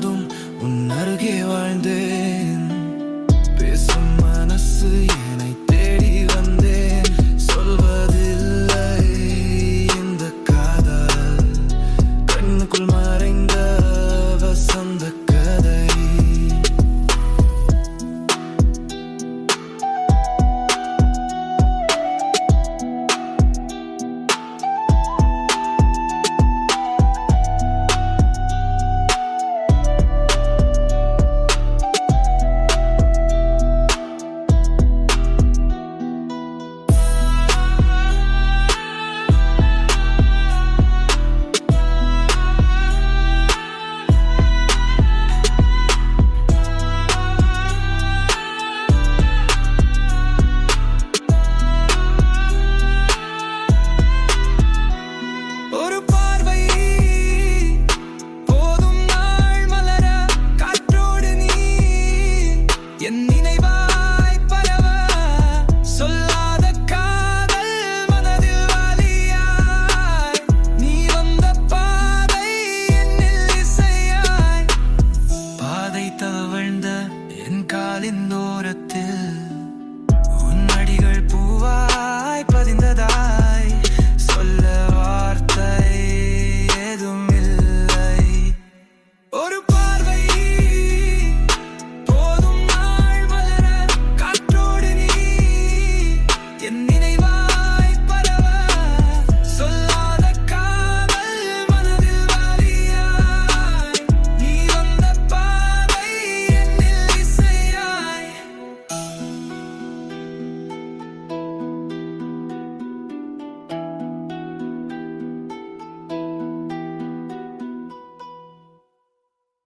போதும் உன் அருகே வாழ்ந்தேன். No.